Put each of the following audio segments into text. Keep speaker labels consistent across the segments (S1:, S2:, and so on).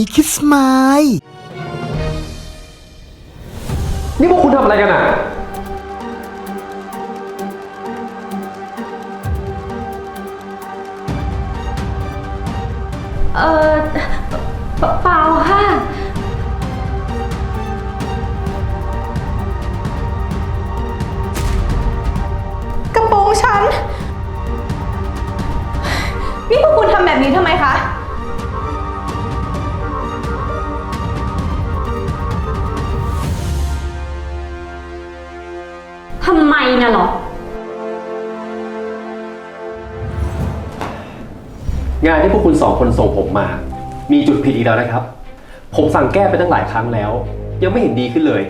S1: ดาววีคิสมาย
S2: นี่พวกคุณทำอะไรกันอะ
S3: เออ คุ
S4: ณ
S2: สองคนส่งผมมา มีจุดผิดอีกแล้วนะครับ ผมสั่งแก้ไปตั้งหลายครั้งแล้ว ยังไม่เห็นดีขึ้นเลย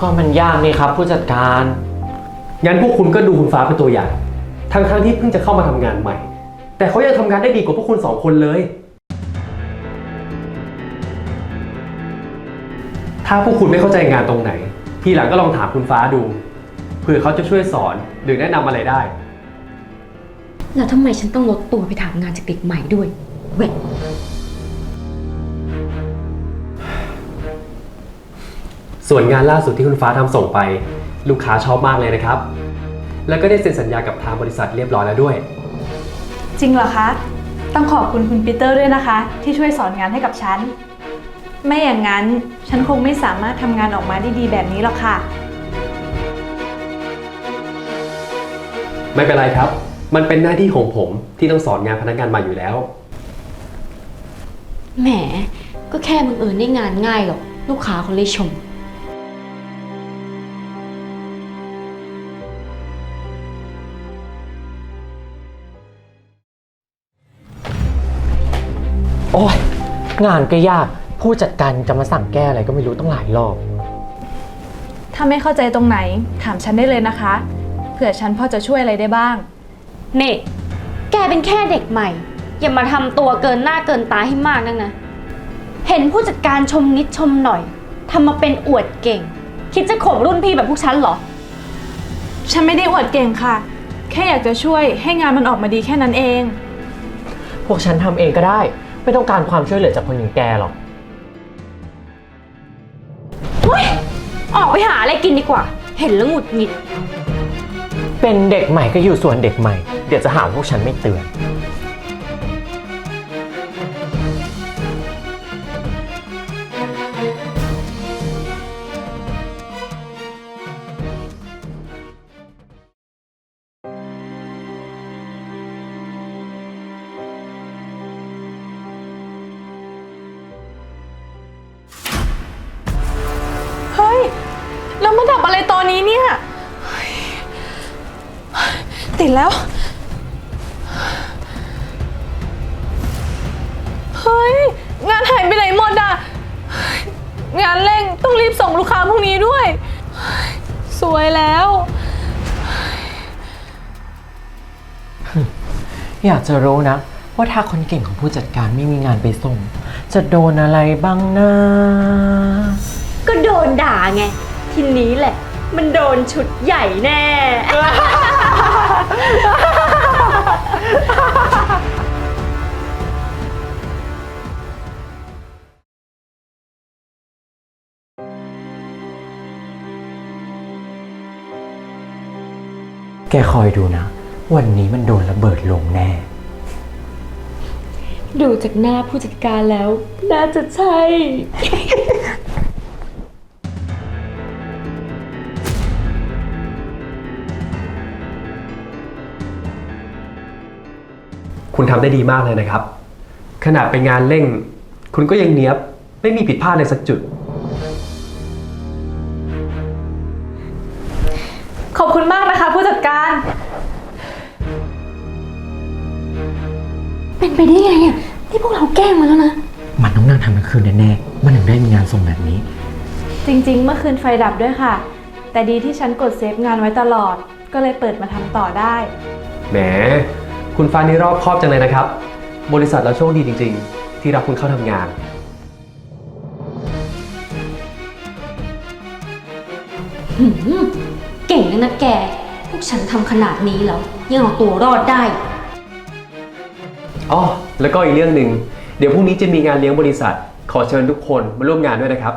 S5: ก็มันยากนี่ครับ ผู้จัดการ
S2: งั้นพวกคุณก็ดูคุณฟ้าเป็นตัวอย่าง ทั้งทั้งๆที่เพิ่งจะเข้ามาทำงานใหม่ แต่เขายังทำงานได้ดีกว่าพวกคุณสองคนเลย ถ้าพวกคุณไม่เข้าใจงานตรงไหน ทีหลังก็ลองถามคุณฟ้าดู เผื่อเขาจะช่วยสอนหรือแนะนำอะไรได้
S3: แล้วทำไมฉันต้องลดตัวไปถามงานจากเด็กใหม่ด้วยเว้ย
S2: ส่วนงานล่าสุดที่คุณฟ้าทำส่งไป ลูกค้าชอบมากเลยนะครับ แล้วก็ได้เซ็นสัญญากับทางบริษัทเรียบร้อยแล้วด้วย
S4: จริงเหรอคะ ต้องขอบคุณคุณปีเตอร์ด้วยนะคะ ที่ช่วยสอนงานให้กับฉัน ไม่อย่างนั้นฉันคงไม่สามารถทำงานออกมาได้ดีแบบนี้หรอกค่ะ
S2: ไม่เป็นไรครับ มันเป็นหน้าที่ของผมที่ต้องสอนงานพนักงานใหม่อยู่แล้ว
S3: แหม ก็แค่บังเอิญได้งานง่ายหรอกลูกค้าเขาเลยชม
S5: โอ้ยงานก็ยาก ผู้จัดการจะมาสั่งแก้อะไรก็ไม่รู้ต้องหลายรอบ
S4: ถ้าไม่เข้าใจตรงไหนถามฉันได้เลยนะคะ เผื่อฉันพอจะช่วยอะไรได้บ้าง
S3: นี่ แกเป็นแค่เด็กใหม่ อย่ามาทำตัวเกินหน้าเกินตาให้มากนักนะ เห็นผู้จัดการชมนิดชมหน่อยทำมาเป็นอวดเก่ง คิดจะข่มรุ่นพี่แบบพวกฉันเหรอ
S4: ฉันไม่ได้อวดเก่งค่ะ แค่อยากจะช่วยให้งานมันออกมาดีแค่นั้นเอง
S5: พวกฉันทำเองก็ได้ ไม่ต้องการความช่วยเหลือจากคนอย่างแกหรอก
S3: ออกไปหาอะไรกินดีกว่า เห็นแล้วหงุดหงิด
S5: เป็นเด็กใหม่ก็อยู่ส่วนเด็กใหม่ เดี๋ยวจะหาว่าพวกฉันไม่เตือน
S4: อยาก
S5: จะรู้นะ ว่าถ้าคนเก่งของผู้จัดการไม่มีงานไปส่ง จะโดนอะไรบ้างนะ
S3: ก็โดนด่าไง ทีนี้แหละ มันโดนชุดใหญ่แน่
S5: แกคอยดูนะ วันนี้มันโดนระเบิดลงแน่
S3: ดูจากหน้าผู้จัดการแล้ว น่าจะใช่
S2: คุณทำได้ดีมากเลยนะครับ ขนาดเป็นงานเร่ง คุณก็ยังเนี้ยบ ไม่มีผิดพลาดเลยสักจุด
S3: เป็นไปได้ไงอะที่พวกเราแกล้งมาแล้วนะ
S5: มันต้องนั่งทำกลางคืนแน่ๆ มันถึงได้มีงานส่งแบบนี้
S4: จริงๆ เมื่อคืนไฟดับด้วยค่ะ แต่ดีที่ฉันกดเซฟงานไว้ตลอด ก็เลยเปิดมาทำต่อได้
S2: แหม คุณฟ้านี่รอบคอบจังเลยนะครับ บริษัทเราโชคดีจริง ๆ ที่รับคุณเข้าทำงาน
S3: เก่งนะนะแก พวกฉันทำขนาดนี้แล้ว ยังเอาตัวรอดได้
S2: อ๋อแล้วก็อีกเรื่องหนึ่งเดี๋ยวพรุ่งนี้จะมีงานเลี้ยงบริษัท ขอเชิญทุกคนมาร่วมงานด้วยนะครับ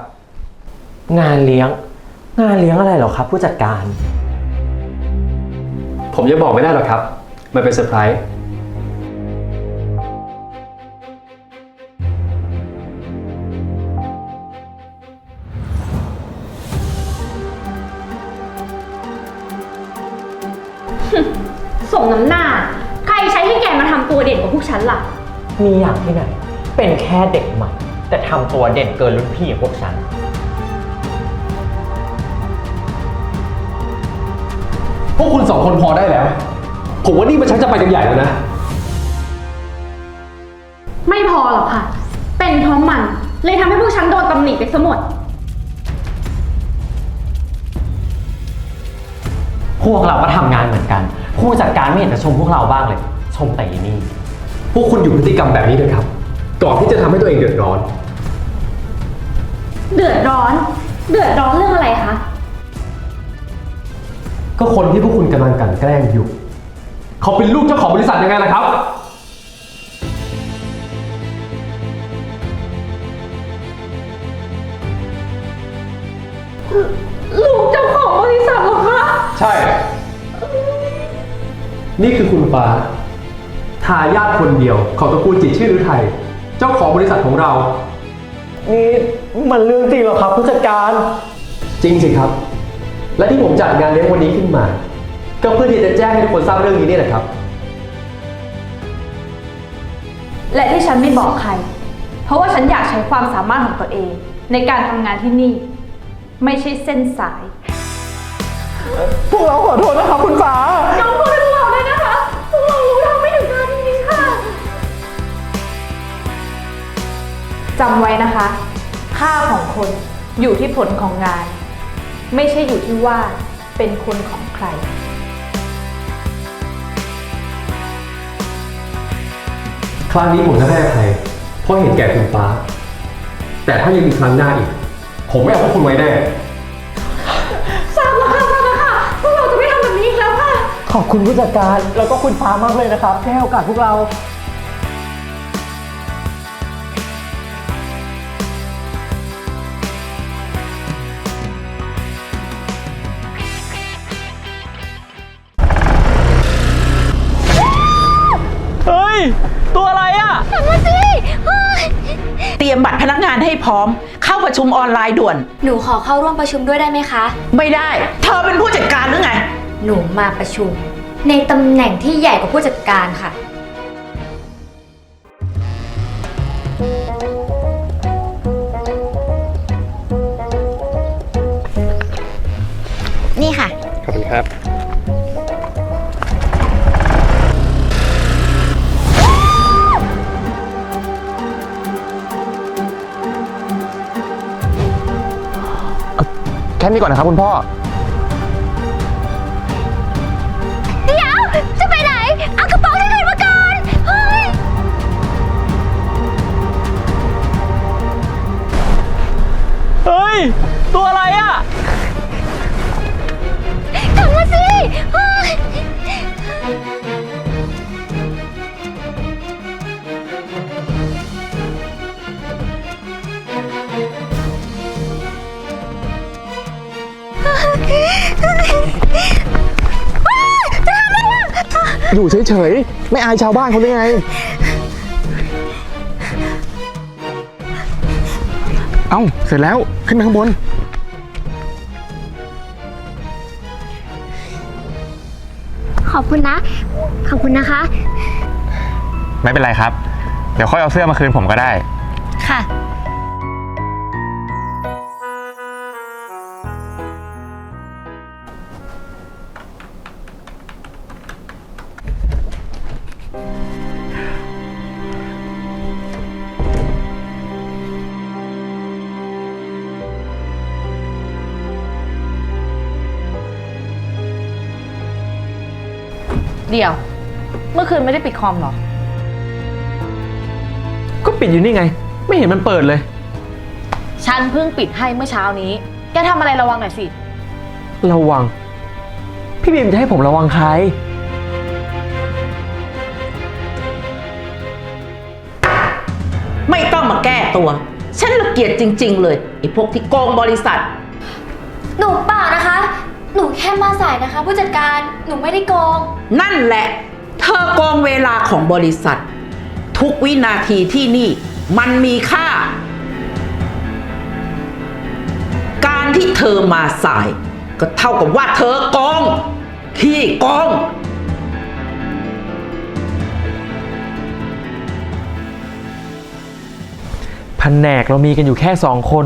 S5: งานเลี้ยง งานเลี้ยงอะไรเหรอครับ ผู้จัดการ
S2: ผมยังบอกไม่ได้หรอกครับ มันเป็นเซอร์ไพรส์
S3: ส่งน้ำหน้า เด่นกว่าพวกฉันล่ะ
S5: มีอย่างที่ไหน เป็นแค่เด็กใหม่ แต่ทำตัวเด่นเกินรุ่นพี่อย่างพวกฉัน
S2: พวกคุณสองคนพอได้แล้ว ผมว่านี่มันชักจะไปกันใหญ่แล้วนะ
S3: ไม่พอหรอกค่ะ เป็นเพราะมัน เลยทำให้พวกฉันโดนตำหนิไปซะหมด
S5: พวกเราก็ทำงานเหมือนกัน ผู้จัดการไม่เห็นจะชมพวกเราบ้างเลย ชมแต่อีนี่
S2: พวกคุณอยู่พฤติกรรมแบบนี้เลยครับ ก่อนที่จะทำให้ตัวเองเดือดร้อน
S3: เดือดร้อน เดือดร้อนเรื่องอะไรคะ
S2: ก็คนที่พวกคุณกำลังกลั่นแกล้งอยู่ เขาเป็นลูกเจ้าของบริษัทยังไงล่ะครับ
S3: ลูกเจ้าของบริษัทเหรอคะ
S2: ใช่ นี่คือคุณฟ้า ทายาทคนเดียวของตระกูลจิตรชื่อฤทัยเจ้าของบริษัทของเรา
S5: นี่มันเรื่องจริงเหรอครับผู้จัดการ
S2: จริงสิครับ และที่ผมจัดงานเลี้ยงวันนี้ขึ้นมา ก็เพื่อที่จะแจ้งให้ทุกคนทราบเรื่องนี้นี่แหละครับ
S4: และที่ฉันไม่บอกใคร เพราะว่าฉันอยากใช้ความสามารถของตัวเอง ในการทำงานที่นี่ ไม่ใช่เส้นสาย
S5: พวกเราขอโทษนะครับคุณฟ้า
S3: ยกโทษ จำ
S4: ไว้นะคะ ค่าของคนอยู่ที่ผลของงาน ไม่ใช่อยู่ที่ว่าเป็นคนของใคร
S2: ครั้งนี้ผมจะให้อภัยเพราะเห็นแก่คุณฟ้า แต่ถ้ายังมีครั้งหน้าอีก ผมไม่เอาพวกคุณไว้แน่
S3: ทราบแล้วค่ะทราบแล้วค่ะ พวกเราจะไม่ทำแบบนี้อีกแล้วค่ะ
S5: ขอบคุณผู้จัดการแล้วก็คุณฟ้ามากเลยนะครับที่ให้โอกาสพวกเรา ย ตัวอะไรอะ
S1: เตรียมบัตรพนักงานให้พร้อม เข้าประชุมออนไลน์ด่วน
S6: หนูขอเข้าร่วมประชุมด้วยได้ไหมคะ
S1: ไม่ได้ เธอเป็นผู้จัดการหรือไง
S6: หนูมาประชุม ในตำแหน่งที่ใหญ่กว่าผู้จัดการค่ะ นี่ค่ะ
S2: ขอบคุณครับ
S7: ค่นี้ก่อนนะครับคุณพ่อ
S6: อยู่
S5: เฉ
S7: ยๆ ไม่อายชาวบ้านเขาได้ไง เอ้า เสร็จแล้วขึ้นไปข้างบน
S6: ขอบคุณนะ ขอบคุณนะคะ
S7: ไม่เป็นไรครับ เดี๋ยวค่อยเอาเสื้อมาคืนผมก็ได้
S6: ค่ะ
S4: เดี๋ยว เมื่อคืนไม่ได้ปิดคอมเหรอ
S5: ก็ปิดอยู่นี่ไง ไม่เห็นมันเปิดเลย
S4: ฉันเพิ่งปิดให้เมื่อเช้านี้ แกทำอะไรระวังหน่อยสิ
S5: ระวัง พี่บีมจะให้ผมระวังใคร
S7: พ
S1: ไม่ต้องมาแก้ตัว ฉันละเกียจจริง ๆ เลยไอ้พวกที่โกงบริษัท
S6: ค่มาสายนะคะ ผู้จัดการหนูไม่ได้โกง
S1: นั่นแหละ เธอโกงเวลาของบริษัท ทุกวินาทีที่นี่ มันมีค่า การที่เธอมาสาย ก็เท่ากับว่าเธอโกงขี้โกง
S8: แผนกเรามีกันอยู่แค่สองคน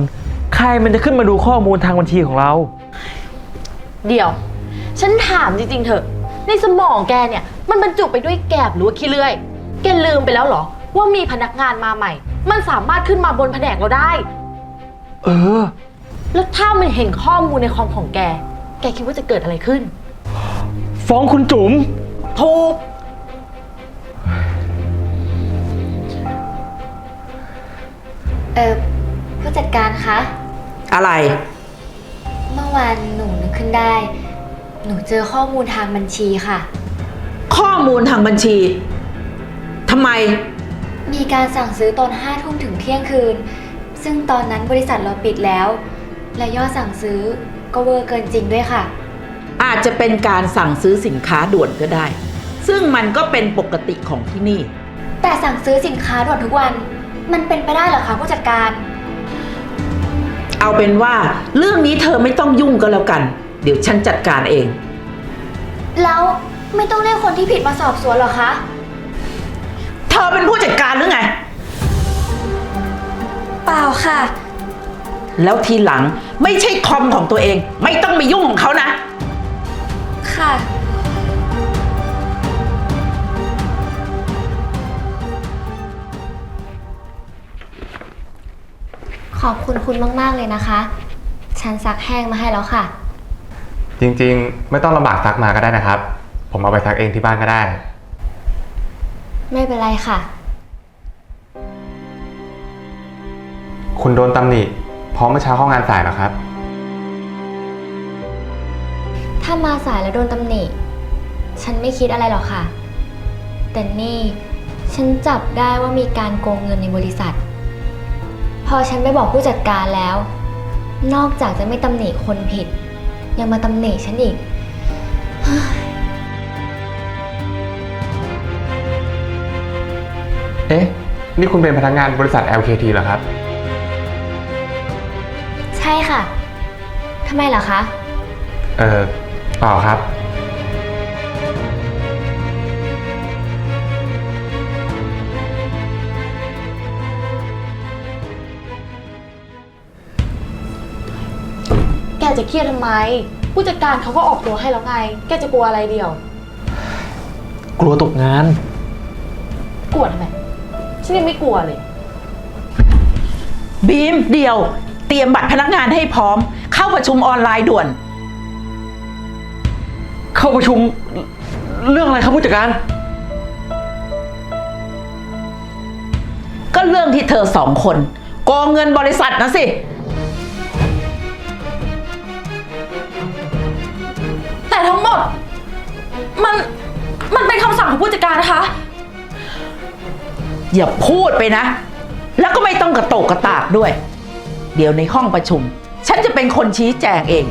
S8: ใครมันจะขึ้นมาดูข้อมูลทางบัญชีของเรา
S9: เดี๋ยว ฉันถามจริงๆเถอะ ในสมองแกเนี่ย มันบรรจุไปด้วยแกบหรือว่าขี้เลื่อย แกลืมไปแล้วเหรอ ว่ามีพนักงานมาใหม่ มันสามารถขึ้นมาบนแผนกเราได้
S8: เออ
S9: แล้วถ้ามันเห็นข้อมูลในคอมของแก แกคิดว่าจะเกิดอะไรขึ้น
S8: ฟ้องคุณจุ๋ม
S9: ถูก
S6: เออผู้จัดการคะ
S1: อะไร
S6: เมื่อวานหนูนึก ขึ้นได้ หนูเจอข้อมูลทางบัญชีค่ะ
S1: ข้อมูลทางบัญชีทำไม
S6: มีการสั่งซื้อตอนห้าทุ่มถึงเที่ยงคืน ซึ่งตอนนั้นบริษัทเราปิดแล้ว และยอดสั่งซื้อก็เวอร์เกินจริงด้วยค่ะ
S1: อาจจะเป็นการสั่งซื้อสินค้าด่วนก็ได้ ซึ่งมันก็เป็นปกติของที่นี่
S6: แต่สั่งซื้อสินค้าด่วนทุกวัน มันเป็นไปได้เหรอคะผู้จัดการ
S1: เอาเป็นว่าเรื่องนี้เธอไม่ต้องยุ่งก็แล้วกัน เดี๋ยวฉันจัดการเอง
S6: แล้วไม่ต้องเรียกคนที่ผิดมาสอบสวนเหรอคะ
S1: เธอเป็นผู้จัดการหรือไง
S6: เปล่าค่ะ
S1: แล้วทีหลังไม่ใช่คอมของตัวเอง ไม่ต้องไปยุ่งของเขานะ
S6: ค่ะ ขอบคุณคุณมาก ๆ เลยนะคะ ฉันซักแห้งมาให้แล้วค่ะ
S7: จริงๆ ไม่ต้องลำบากซักมาก็ได้นะครับ ผมเอาไปซักเองที่บ้านก็ได้
S6: ไม่เป็นไรค่ะ
S7: คุณโดนตำหนิเพราะเมื่อเช้าเข้างานสายเหรอครับ
S6: ถ้ามาสายแล้วโดนตำหนิ ฉันไม่คิดอะไรหรอกค่ะ แต่นี่ฉันจับได้ว่ามีการโกงเงินในบริษัท พอฉันไปบอกผู้จัดการแล้ว นอกจากจะไม่ตำหนิคนผิด ยังมาตำหนิฉันอีก
S7: เอ๊ะ นี่คุณเป็นพนักงานบริษัท LKT เหรอครับ
S6: ใช่ค่ะทำไมเหรอคะ
S7: เออเปล่าครับ
S9: จะเครียดทำไม ผู้จัดการเขาก็ออกตัวให้แล้วไง แกจะกลัวอะไรเดียว
S8: กลัวตกงาน
S9: กลัวทำไมฉันยังไม่กลัวเลย
S1: บีมเดียว เตรียมบัตรพนักงานให้พร้อม เข้าประชุมออนไลน์ด่วน
S8: เข้าประชุมเรื่องอะไรครับผู้จัดการ
S1: ก็เรื่องที่เธอสองคนโกงเงินบริษัทนะสิ
S9: แต่ทั้งหมด มัน มันเป็นคำสั่งของผู้จัดการนะคะ
S1: อย่าพูดไปนะ แล้วก็ไม่ต้องกระโตกกระตากด้วย เดี๋ยวในห้องประชุม ฉันจะเป็นคนชี้แจงเอง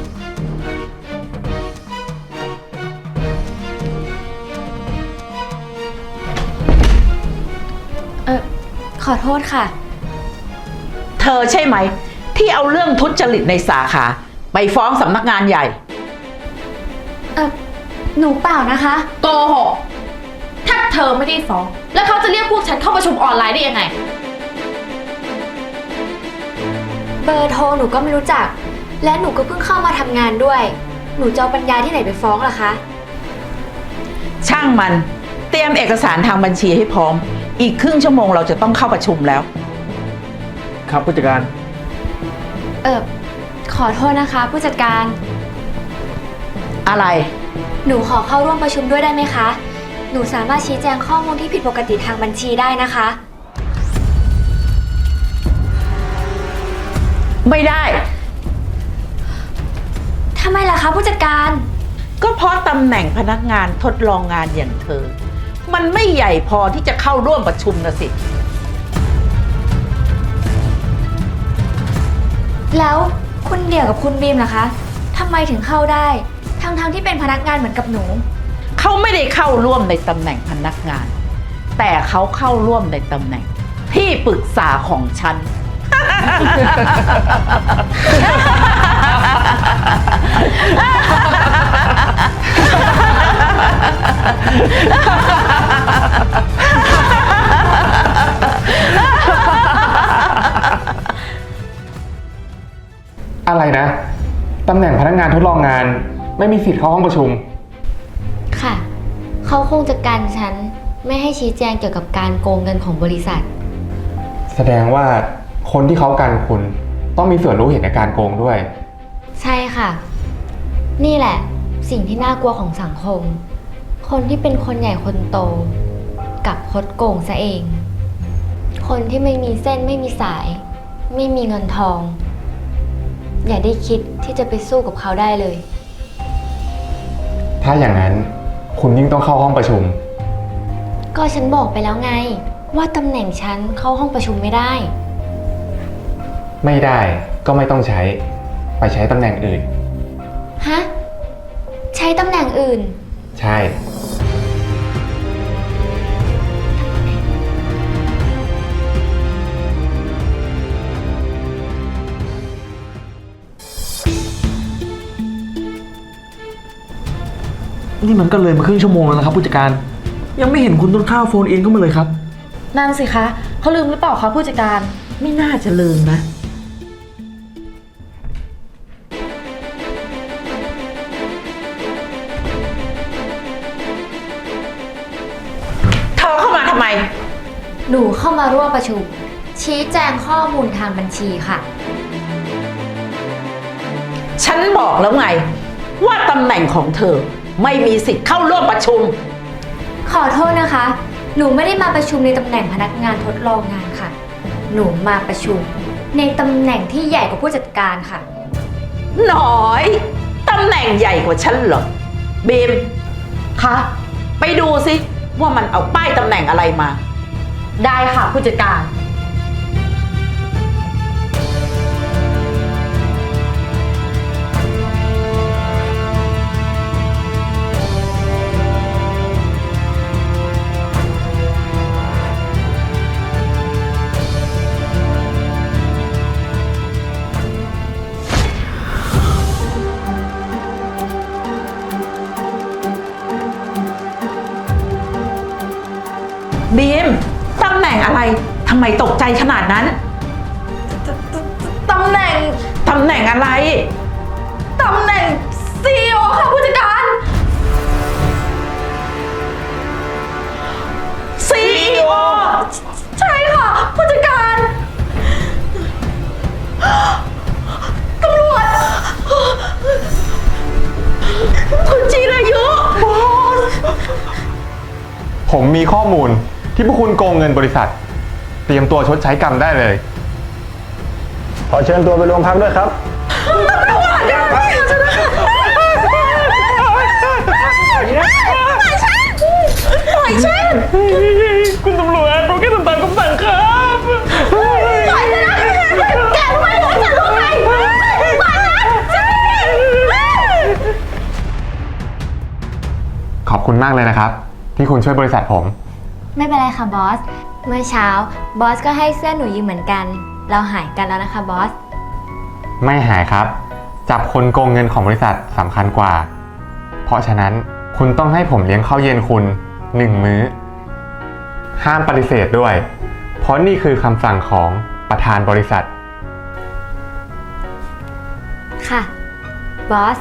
S6: เออขอโทษค่ะ
S1: เธอใช่ไหม ที่เอาเรื่องทุจริตในสาขา ไปฟ้องสำนักงานใหญ่
S6: เออหนูเปล่านะคะ
S9: โกหกถ้าเธอไม่ได้ฟ้อง แล้วเขาจะเรียกพวกฉันเข้าประชุมออนไลน์ได้ยังไง
S6: เบอร์โทรหนูก็ไม่รู้จัก และหนูก็เพิ่งเข้ามาทำงานด้วย หนูจะเอาปัญญาที่ไหนไปฟ้องล่ะคะ
S1: ช่างมัน เตรียมเอกสารทางบัญชีให้พร้อม อีกครึ่งชั่วโมงเราจะต้องเข้าประชุมแล้ว
S8: ครับผู้จัดการ
S6: เออขอโทษนะคะ ผู้จัดการ
S1: อะไร
S6: หนูขอเข้าร่วมประชุมด้วยได้ไหมคะ หนูสามารถชี้แจงข้อมูลที่ผิดปกติทางบัญชีได้นะคะ
S1: ไม่ได้
S6: ทำไมล่ะคะผู้จัดการ
S1: ก็เพราะตำแหน่งพนักงานทดลองงานอย่างเธอ มันไม่ใหญ่พอที่จะเข้าร่วมประชุมนะสิ
S6: แล้วคุณเดี่ยวกับคุณบีมล่ะคะ ทำไมถึงเข้าได้ ทั้งๆที่เป็นพนักงานเหมือนกับหนู
S1: เขาไม่ได้เข้าร่วมในตำแหน่งพนักงาน แต่เขาเข้าร่วมในตำแหน่ง ที่ปรึกษาของฉัน
S7: อะไรนะ ตำแหน่งพนักงานทดลองงาน ไม่มีสิทธิ์เข้าห้องประชุม
S6: ค่ะ เขาคงจะกันฉันไม่ให้ชี้แจงเกี่ยวกับการโกงเงินของบริษัท
S7: แสดงว่าคนที่เขากันคุณ ต้องมีส่วนรู้เห็นในการโกงด้วย
S6: ใช่ค่ะ นี่แหละ สิ่งที่น่ากลัวของสังคม คนที่เป็นคนใหญ่คนโตกับคดโกงซะเอง คนที่ไม่มีเส้นไม่มีสาย ไม่มีเงินทอง อย่าได้คิดที่จะไปสู้กับเขาได้เลย
S7: ถ้าอย่างนั้นคุณยิ่งต้องเข้าห้องประชุม
S6: ก็ฉันบอกไปแล้วไง ว่าตำแหน่งฉันเข้าห้องประชุมไม่ได้
S7: ไม่ได้ก็ไม่ต้องใช้ ไปใช้ตำแหน่งอื่น
S6: ฮะ ใช้ตำแหน่งอื่น
S7: ใช่
S8: นี่มันก็เลยมาครึ่งชั่วโมงแล้วนะครับผู้จัดการ ยังไม่เห็นคุณต้นข้าวโฟนอินเข้ามาเลยครับ
S9: นั่นสิคะเขาลืมหรือเปล่าคะผู้จัดการ
S1: ไม่น่าจะลืมนะ เธอเข้ามาทำไม
S6: หนูเข้ามาร่วมประชุม ชี้แจงข้อมูลทางบัญชีค่ะ
S1: ฉันบอกแล้วไง ว่าตำแหน่งของเธอ ไม่มีสิทธิ์เข้าร่วมประชุม
S6: ขอโทษนะคะ หนูไม่ได้มาประชุมในตำแหน่งพนักงานทดลองงานค่ะ หนูมาประชุม ในตำแหน่งที่ใหญ่กว่าผู้จัดการค่ะ
S1: หน่อยตำแหน่งใหญ่กว่าฉันเหรอบีม
S9: คะ
S1: ไปดูสิว่ามันเอาป้ายตำแหน่งอะไรมา
S9: ได้ค่ะผู้จัดการ
S1: บีมตำแหน่งอะไรทำไมตกใจขนาดนั้น
S9: ตำแหน่ง
S1: ตำแหน่งอะไร
S9: ตำแหน่ง CEO ค่ะผู้จัดการ
S1: CEO
S9: ใช่ค่ะผู้จัดการตำรวจ
S1: คุณจีรายุ
S7: ผมมีข้อมูล ที่พวกคุณโกงเงินบริษัท เตรียมตัวชดใช้กรรมได้เลย
S10: ขอเชิญตัวไปโรงพักด้วยครับ
S8: คุณตำรวจผมแค่ทำตามคำสั่งครับ
S7: ขอบคุณมากเลยนะครับ ที่คุณช่วยบริษัทผม
S6: ไม่เป็นไรค่ะบอส เมื่อเช้าบอสก็ให้เสื้อหนูยืมเหมือนกัน เราหายกันแล้วนะคะบอส
S7: ไม่หายครับ จับคนโกงเงินของบริษัทสำคัญกว่า เพราะฉะนั้นคุณต้องให้ผมเลี้ยงข้าวเย็นคุณหนึ่งมื้อ ห้ามปฏิเสธด้วย เพราะนี่คือคำสั่งของประธานบริษัท
S6: ค่ะบอส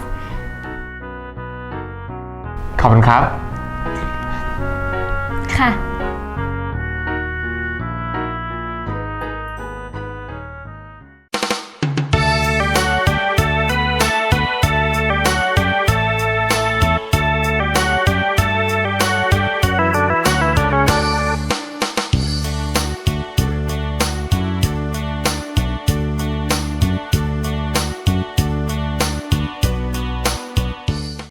S7: ขอบคุณครับ
S6: ค่ะ